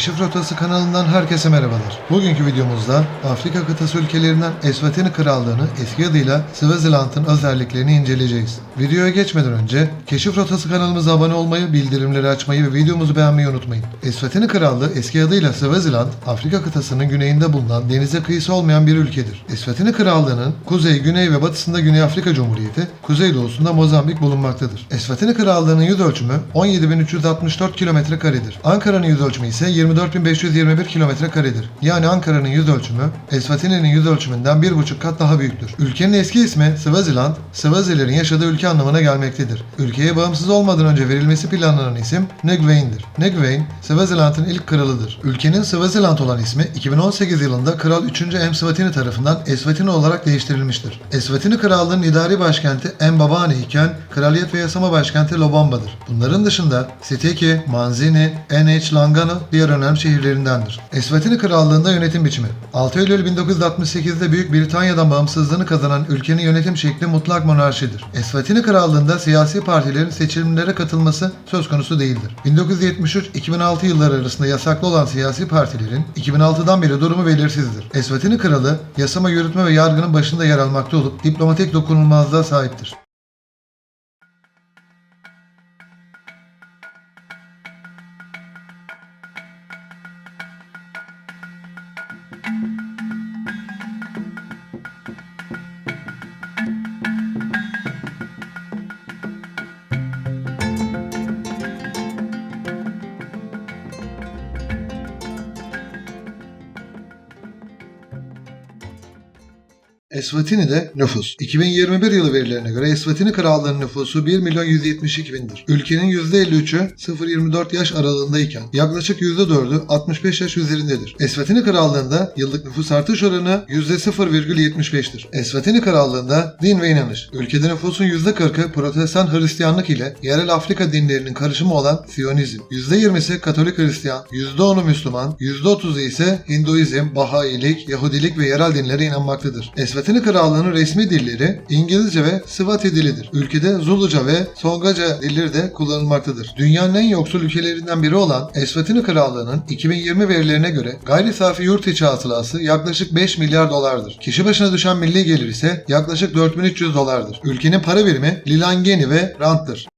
Keşif Rotası kanalından herkese merhabalar. Bugünkü videomuzda Afrika kıtası ülkelerinden Eswatini Krallığı'nı eski adıyla Swaziland'ın özelliklerini inceleyeceğiz. Videoya geçmeden önce Keşif Rotası kanalımıza abone olmayı, bildirimleri açmayı ve videomuzu beğenmeyi unutmayın. Eswatini Krallığı eski adıyla Swaziland, Afrika kıtasının güneyinde bulunan denize kıyısı olmayan bir ülkedir. Eswatini Krallığı'nın kuzey, güney ve batısında Güney Afrika Cumhuriyeti, kuzeydoğusunda Mozambik bulunmaktadır. Eswatini Krallığı'nın yüz ölçümü 17.364 kilometre karedir. Ankara'nın yüz ölçümü ise 24.521 kilometre karedir. Yani Ankara'nın yüz ölçümü Eswatini'nin yüz ölçümünden 1,5 kat daha büyüktür. Ülkenin eski ismi Swaziland, Swazilerin yaşadığı ülke anlamına gelmektedir. Ülkeye bağımsız olmadan önce verilmesi planlanan isim Nguyen'dir. Nguyen, Swaziland'ın ilk kralıdır. Ülkenin Swaziland olan ismi 2018 yılında Kral 3. Mswatini tarafından Eswatini olarak değiştirilmiştir. Eswatini Krallığı'nın idari başkenti Mbabane iken kraliyet ve yasama başkenti Lobamba'dır. Bunların dışında Siteki, Manzini, NH Langano diğer önemli şehirlerindendir. Eswatini Krallığı'nda yönetim biçimi 6 Eylül 1968'de Büyük Britanya'dan bağımsızlığını kazanan ülkenin yönetim şekli mutlak monarşidir. Eswatini Krallığı'nda siyasi partilerin seçimlere katılması söz konusu değildir. 1973-2006 yılları arasında yasaklı olan siyasi partilerin 2006'dan beri durumu belirsizdir. Eswatini Kralı yasama, yürütme ve yargının başında yer almakta olup diplomatik dokunulmazlığa sahiptir. Eswatini'de nüfus. 2021 yılı verilerine göre Eswatini Krallığı'nın nüfusu 1 milyon 172 bindir. Ülkenin %53'ü 0-24 yaş aralığındayken yaklaşık %4'ü 65 yaş üzerindedir. Eswatini Krallığı'nda yıllık nüfus artış oranı %0,75'tir. Eswatini Krallığı'nda din ve inanış. Ülkede nüfusun %40'ı Protestan Hristiyanlık ile yerel Afrika dinlerinin karışımı olan Siyonizm. %20'si Katolik Hristiyan, %10'u Müslüman, %30'u ise Hinduizm, Bahailik, Yahudilik ve yerel dinlere inanmaktadır. Eswatini Krallığı'nın resmi dilleri İngilizce ve Swati dilidir. Ülkede Zuluca ve Songaca dilleri de kullanılmaktadır. Dünyanın en yoksul ülkelerinden biri olan Eswatini Krallığı'nın 2020 verilerine göre gayri safi yurt içi hasılası yaklaşık 5 milyar dolardır. Kişi başına düşen milli gelir ise yaklaşık 4300 dolardır. Ülkenin para birimi Lilangeni ve Rand'dır.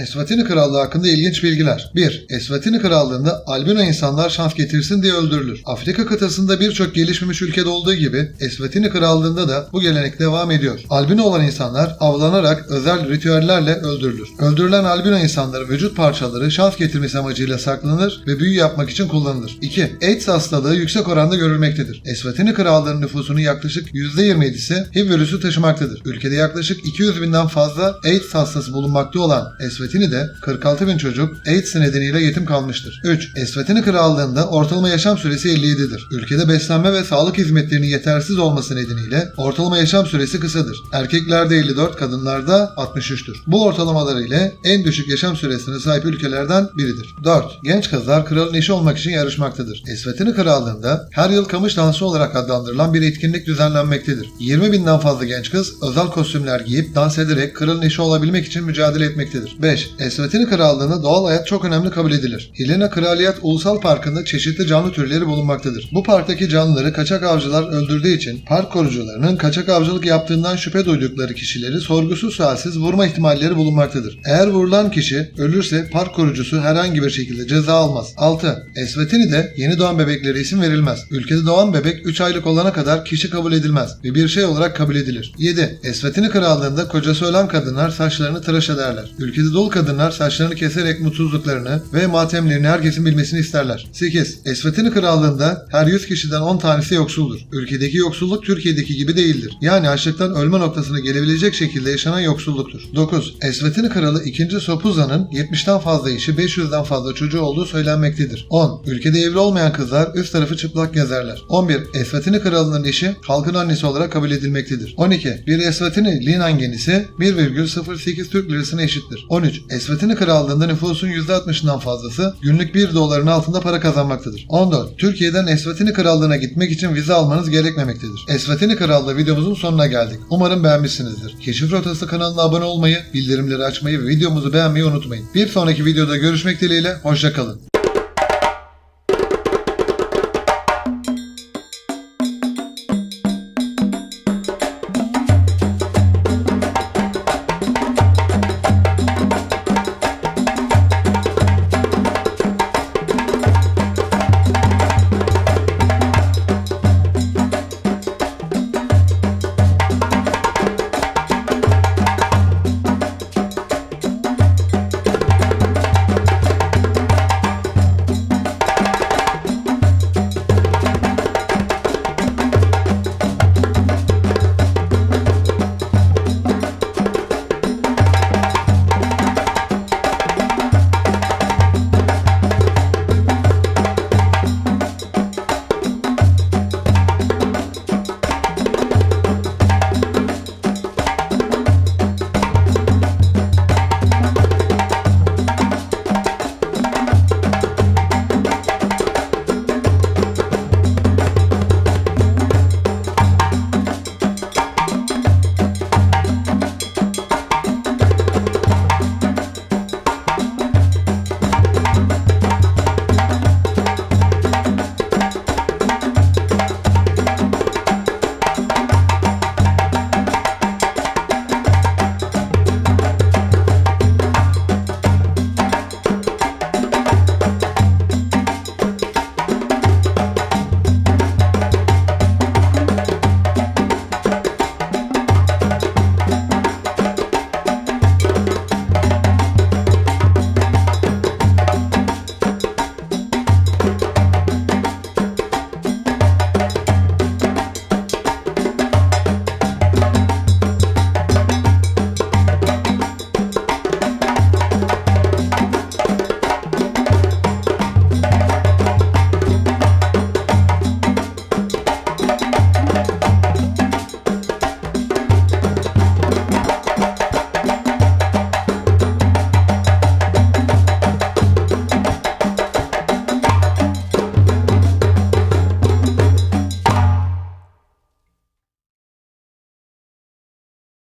Eswatini Krallığı hakkında ilginç bilgiler. 1. Eswatini Krallığı'nda albino insanlar şans getirsin diye öldürülür. Afrika kıtasında birçok gelişmemiş ülkede olduğu gibi Eswatini Krallığı'nda da bu gelenek devam ediyor. Albino olan insanlar avlanarak özel ritüellerle öldürülür. Öldürülen albino insanların vücut parçaları şans getirmesi amacıyla saklanır ve büyü yapmak için kullanılır. 2. AIDS hastalığı yüksek oranda görülmektedir. Eswatini Krallığı'nın nüfusunun yaklaşık %27'si HIV virüsü taşımaktadır. Ülkede yaklaşık 200 binden fazla AIDS hastası bulunmakta olan Eswatini'de 46 bin çocuk AIDS nedeniyle yetim kalmıştır. 3. Eswatini Krallığı'nda ortalama yaşam süresi 57'dir. Ülkede beslenme ve sağlık hizmetlerinin yetersiz olması nedeniyle ortalama yaşam süresi kısadır. Erkeklerde 54, kadınlarda 63'tür. Bu ortalamalar ile en düşük yaşam süresine sahip ülkelerden biridir. 4. Genç kızlar kralın eşi olmak için yarışmaktadır. Eswatini Krallığı'nda her yıl kamış dansı olarak adlandırılan bir etkinlik düzenlenmektedir. 20 binden fazla genç kız özel kostümler giyip dans ederek kralın eşi olabilmek için mücadele etmektedir. 5. Eswatini Krallığı'nda doğal hayat çok önemli kabul edilir. Helena Kraliyet Ulusal Parkı'nda çeşitli canlı türleri bulunmaktadır. Bu parktaki canlıları kaçak avcılar öldürdüğü için park korucularının kaçak avcılık yaptığından şüphe duydukları kişileri sorgusuz sualsiz vurma ihtimalleri bulunmaktadır. Eğer vurulan kişi ölürse park korucusu herhangi bir şekilde ceza almaz. 6. Eswatini'de yeni doğan bebeklere isim verilmez. Ülkede doğan bebek 3 aylık olana kadar kişi kabul edilmez ve bir şey olarak kabul edilir. 7. Eswatini Krallığı'nda kocası ölen kadınlar saçlarını tıraş ederler. Ülkede kadın kadınlar saçlarını keserek mutsuzluklarını ve matemlerini herkesin bilmesini isterler. 8. Eswatini Krallığı'nda her 100 kişiden 10 tanesi yoksuldur. Ülkedeki yoksulluk Türkiye'deki gibi değildir. Yani açlıktan ölme noktasına gelebilecek şekilde yaşanan yoksulluktur. 9. Eswatini Kralı 2. Sopuza'nın 70'ten fazla işi 500'den fazla çocuğu olduğu söylenmektedir. 10. Ülkede evli olmayan kızlar üst tarafı çıplak gezerler. 11. Eswatini Kralı'nın eşi halkın annesi olarak kabul edilmektedir. 12. Bir Eswatini Linan genisi 1,08 Türk lirasına eşittir. 13. Eswatini Krallığı'nda nüfusun %60'ından fazlası günlük 1 doların altında para kazanmaktadır. 14. Türkiye'den Eswatini Krallığı'na gitmek için vize almanız gerekmemektedir. Eswatini Krallığı videomuzun sonuna geldik. Umarım beğenmişsinizdir. Keşif Rotası kanalına abone olmayı, bildirimleri açmayı ve videomuzu beğenmeyi unutmayın. Bir sonraki videoda görüşmek dileğiyle, hoşçakalın.